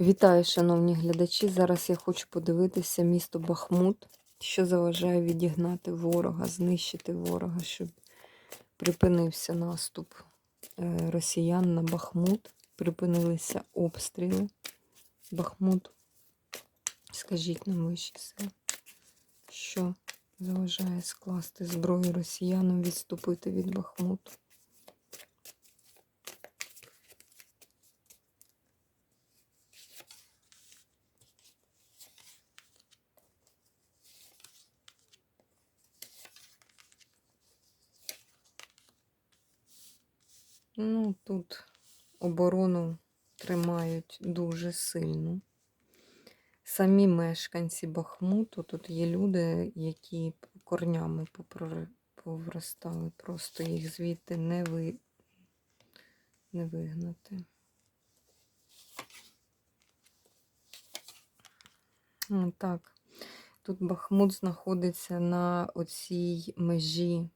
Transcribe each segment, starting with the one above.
Вітаю, шановні глядачі. Зараз я хочу подивитися місто Бахмут, що заважає відігнати ворога, знищити ворога, щоб припинився наступ е, росіян на Бахмут, припинилися обстріли. Бахмут. Скажіть нам вищі сили, що заважає скласти зброю росіянам відступити від Бахмуту. Ну, тут оборону тримають дуже сильно. Самі мешканці Бахмуту, тут є люди, які корнями повростали, просто їх звідти не, ви... не вигнати. Ну, так, тут Бахмут знаходиться на оцій межі.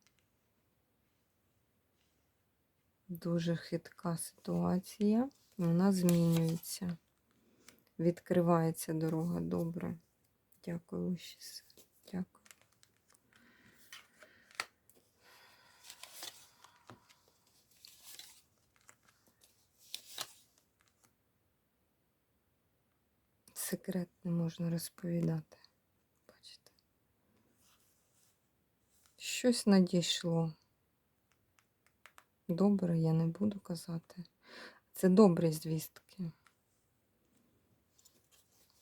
Дуже хитка ситуація. Вона змінюється. Відкривається дорога. Добре. Дякую, сили. Дякую. Секрет не можна розповідати. Бачите? Щось надійшло. Добре, я не буду казати. Це добрі звістки.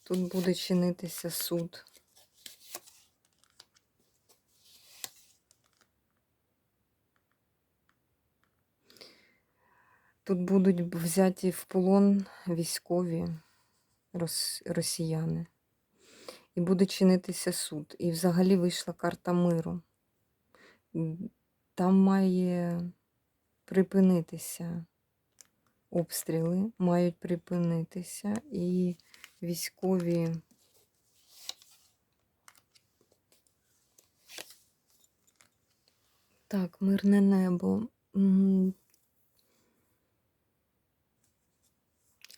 Тут буде чинитися суд. Тут будуть взяті в полон військові росіяни. І буде чинитися суд. І взагалі вийшла карта миру. Там має припинитися обстріли, мають припинитися, і військові так, мирне небо.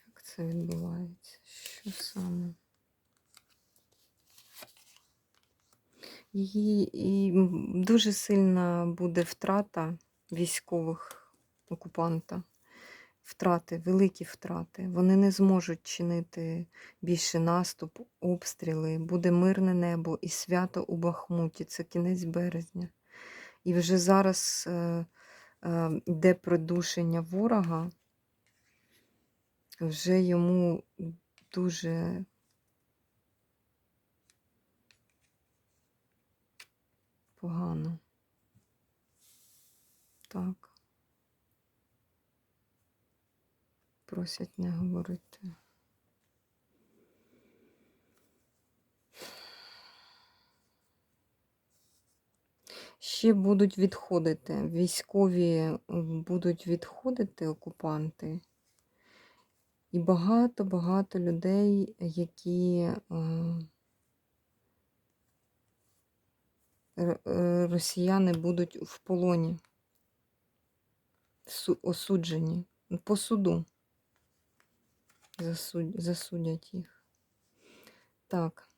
Як це відбувається? Що саме? Її і дуже сильна буде втрата військових окупанта. Втрати, великі втрати. Вони не зможуть чинити більше наступ, обстріли. Буде мирне небо і свято у Бахмуті. Це кінець березня. І вже зараз е, е, придушення ворога. Вже йому дуже погано. Так. Просять не говорити. Ще будуть відходити. Військові будуть відходити, окупанти. І багато-багато людей, які е, е, росіяни будуть в полоні, осуджені по суду. Засуд, засудять їх. Так.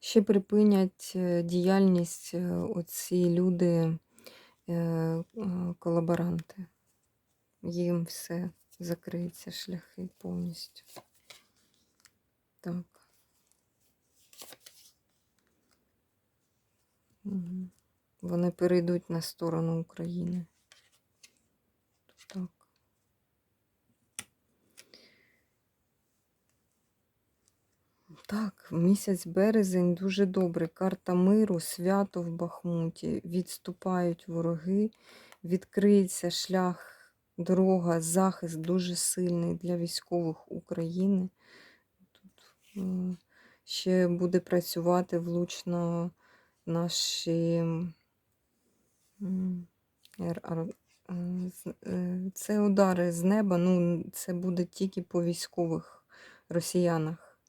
Ще припинять е, діяльність е, оці люди, е, колаборанти. Їм все закриється шляхи повністю. Так. Вони перейдуть на сторону України. Так. Так, місяць березень дуже добрий. Карта миру, свято в Бахмуті. Відступають вороги, відкриється шлях, дорога, захист дуже сильний для військових України. Тут е, ще буде працювати влучно наші е, е, це удари з неба, ну це буде тільки по військових росіянах,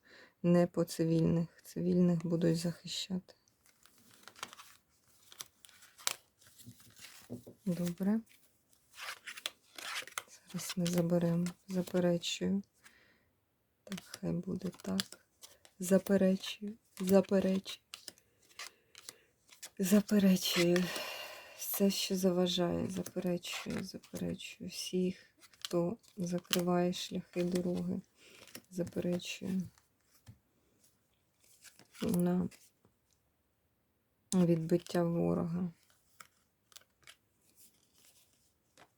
не по цивільних. Цивільних будуть захищати. Добре. Зараз ми заберемо, заперечую. Так, хай буде так. Заперечую, заперечую. Заперечую. Все, що заважає, заперечую, заперечую. Всіх, хто закриває шляхи дороги, заперечую. На відбиття ворога.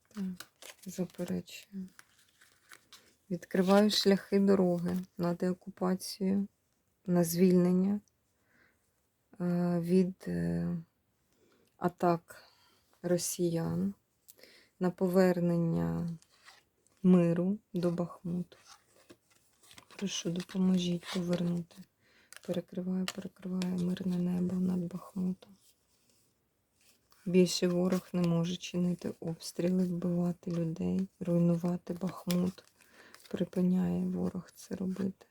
Так, заперечую. Відкриваю шляхи дороги на деокупацію, на звільнення від е, атак росіян, на повернення миру до Бахмуту. Прошу, допоможіть повернути. Перекриваю, перекриваю мирне небо над Бахмутом. Більше ворог не може чинити обстріли, вбивати людей, руйнувати Бахмут. Припиняє ворог це робити.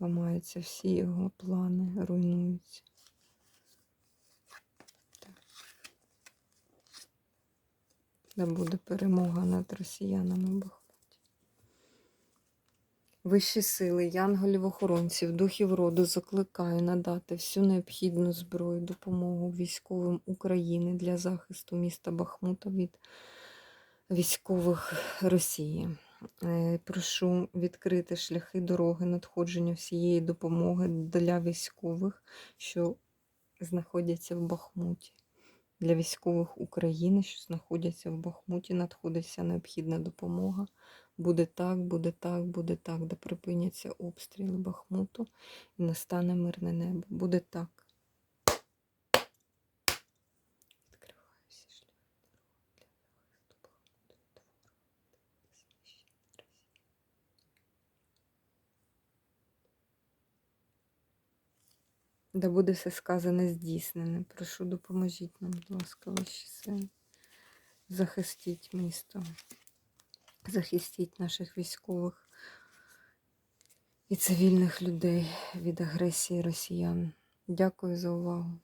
Ламаються всі його плани, руйнуються. Да буде перемога над росіянами Бахмуті. Вищі сили, янголів-охоронців, духів роду закликаю надати всю необхідну зброю, допомогу військовим України для захисту міста Бахмута від військових Росії. Е, Прошу відкрити шляхи дороги надходження всієї допомоги для військових, що знаходяться в Бахмуті. Для військових України, що знаходяться в Бахмуті, надходить вся необхідна допомога. Буде так, буде так, буде так, де припиняться обстріли Бахмуту і настане мирне небо. Буде так. Відкриваю всі шляхи дороги для захисту Бахмуту від ворога, від знищення Росії. Да буде все сказане здійснене. Прошу, допоможіть нам, будь ласка, ваші сили. Захистіть місто. Захистіть наших військових і цивільних людей від агресії росіян. Дякую за увагу.